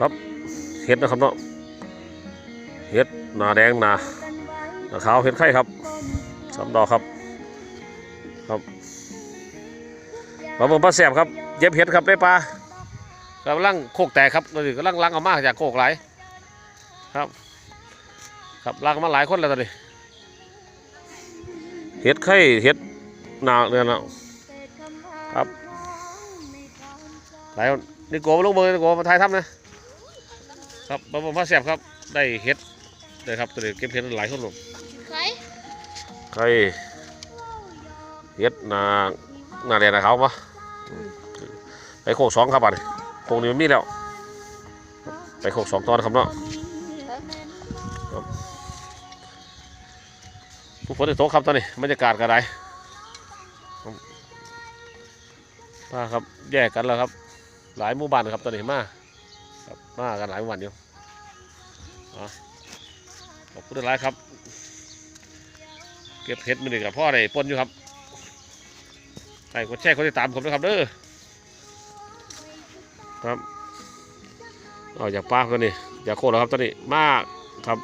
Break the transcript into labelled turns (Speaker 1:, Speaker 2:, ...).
Speaker 1: ครับเห็ดนะครับเนาะเห็ดหนาแดงหนาหนาขาวเห็ดไข่ครับสามดอกครับครับปลาเบิ่งปลาแสบครับเย็บเห็ดครับได้ปลากำลังโคกแตกครับตอนนี้กำลังล้างเอามาจากโคกไหลายครับ ครับล้างมาหลายคนแล้วตอนนี้เห็ดไข่เห็ดหนาเนี่ยนะครับหลายคนนี่โกมาลงมือนี่โกมาถ่ายทำนะ ครับบำบัดมาแสบครับ ได้เห็ดเลยครับตัวนี้เก็บเห็ดหลายคนลง
Speaker 2: ใคร
Speaker 1: ใครเห็ดหนาหนาแดงหนาขาวปะไปโคกสองครับบัดนี้โคกนี้มันมีแล้ว ไปโคกสองตอนครับเนาะผู้ฝนจะตกครับตอนนี้บรรยากาศก็ได้มาครับแยกกันแล้วครับ หลายหมู่บ้านครับตอนนี้มา ครับมากันหลายวันอยู่ขอบคุณหลายครับ เก็บเห็ดมือหนึ่งกับพ่อได้ปนอยู่ครับใครกดแชร์กดติดตามผมนะครับเด้อครับอ๋ออยากปลาตัวนี้อยากโคตรแล้วครับตัวนี้มากครับ